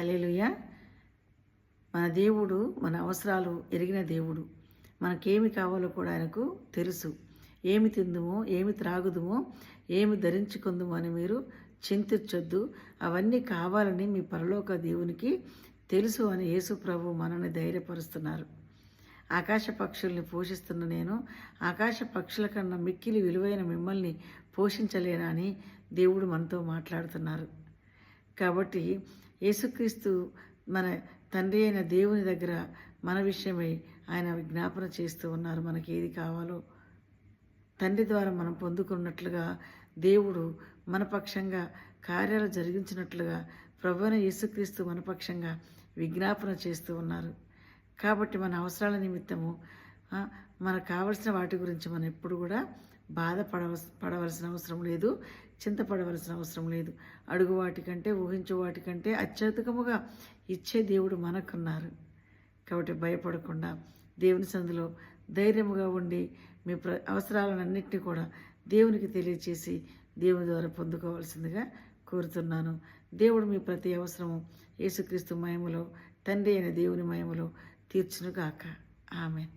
Hallelujah మన దేవుడు మన అవసరాలు ఎరిగిన దేవుడు. మనకేమి కావాలో కూడా ఆయనకు తెలుసు. ఏమి తిందుమో ఏమి త్రాగుదుమో ఏమి ధరించుకుందుమో అని మీరు చింతించొద్దు. అవన్నీ కావాలని మీ పరలోక దేవునికి తెలుసు అని యేసు ప్రభు మనల్ని ధైర్యపరుస్తున్నారు. ఆకాశ పక్షుల్ని పోషిస్తున్న నేను ఆకాశ పక్షుల కన్నా మిక్కిలి విలువైన మిమ్మల్ని పోషించలేనని దేవుడు మనతో మాట్లాడుతున్నారు. కాబట్టి యేసుక్రీస్తు మన తండ్రి అయిన దేవుని దగ్గర మన విషయమై ఆయన విజ్ఞాపన చేస్తూ ఉన్నారు. మనకి ఏది కావాలో తండ్రి ద్వారా మనం పొందుకున్నట్లుగా దేవుడు మన పక్షంగా కార్యాలు జరిగించినట్లుగా ప్రభువైన యేసుక్రీస్తు మన పక్షంగా విజ్ఞాపన చేస్తూ ఉన్నారు. కాబట్టి మన అవసరాల నిమిత్తము మనకు కావలసిన వాటి గురించి మనం ఎప్పుడు కూడా బాధపడవ పడవలసిన అవసరం లేదు చింతపడవలసిన అవసరం లేదు. అడుగు వాటికంటే ఊహించు వాటికంటే అత్యధికముగా ఇచ్చే దేవుడు మనకున్నారు. కాబట్టి భయపడకుండా దేవుని సందులో ధైర్యముగా ఉండి మీ ప్ర అవసరాలన్నింటినీ కూడా దేవునికి తెలియచేసి దేవుని ద్వారా పొందుకోవాల్సిందిగా కోరుతున్నాను. దేవుడు మీ ప్రతి అవసరము యేసుక్రీస్తు మయములో తండ్రి అయిన దేవుని మయములో తీర్చునుగాక. ఆమెన్.